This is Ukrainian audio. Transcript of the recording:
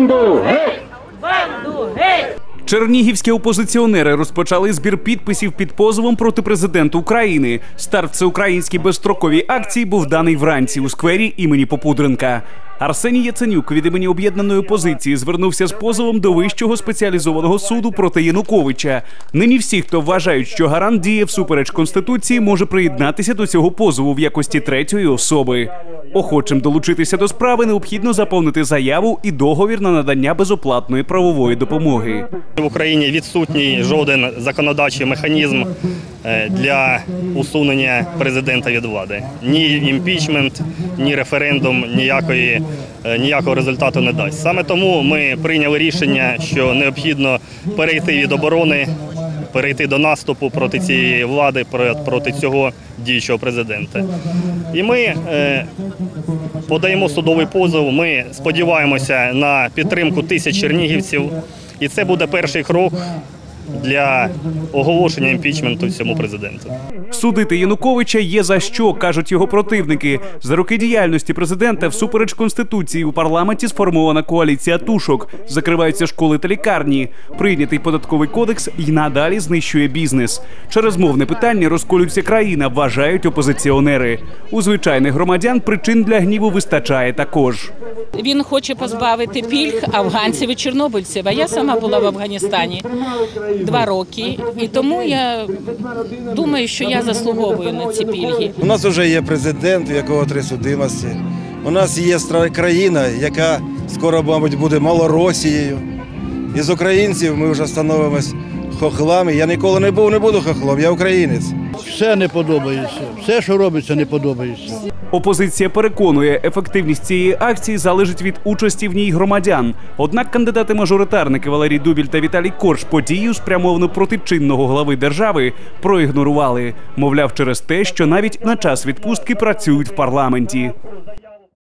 Банду геть! Банду геть! Чернігівські опозиціонери розпочали збір підписів під позовом проти президента України. Старт всеукраїнській безстроковій акції був даний вранці у сквері імені Попудренка. Арсеній Яценюк від імені об'єднаної опозиції звернувся з позовом до вищого спеціалізованого суду проти Януковича. Нині всі, хто вважають, що гарант діє всупереч конституції, може приєднатися до цього позову в якості третьої особи. Охочим долучитися до справи необхідно заповнити заяву і договір на надання безоплатної правової допомоги. В Україні відсутній жоден законодавчий механізм для усунення президента від влади. Ні імпічмент, ні референдум ніякої, е, ніякого результату не дасть. Саме тому ми прийняли рішення, що необхідно перейти від оборони, перейти до наступу проти цієї влади, проти цього діючого президента. І ми е, подаємо судовий позов. Ми сподіваємося на підтримку тисяч чернігівців, і це буде перший крок для оголошення імпічменту цьому президенту. Судити Януковича є за що, кажуть його противники. За роки діяльності президента всупереч конституції у парламенті сформована коаліція тушок, закриваються школи та лікарні. Прийнятий податковий кодекс і надалі знищує бізнес. Через мовне питання розколюється країна, вважають опозиціонери. У звичайних громадян причин для гніву вистачає також. Він хоче позбавити пільг афганців і чорнобильців. А я сама була в Афганістані два роки, і тому я думаю, що я заслуговую на ці пільги. У нас вже є президент, у якого три судимості. У нас є країна, яка скоро, мабуть, буде малоросією. Із українців ми вже становимось хохлами. Я ніколи не був, не буду хохлом, я українець. Все не подобається. Все, що робиться, не подобається. Опозиція переконує, ефективність цієї акції залежить від участі в ній громадян. Однак кандидати-мажоритарники Валерій Дубіль та Віталій Корж подію, спрямовану проти чинного глави держави, проігнорували. Мовляв, через те, що навіть на час відпустки працюють в парламенті.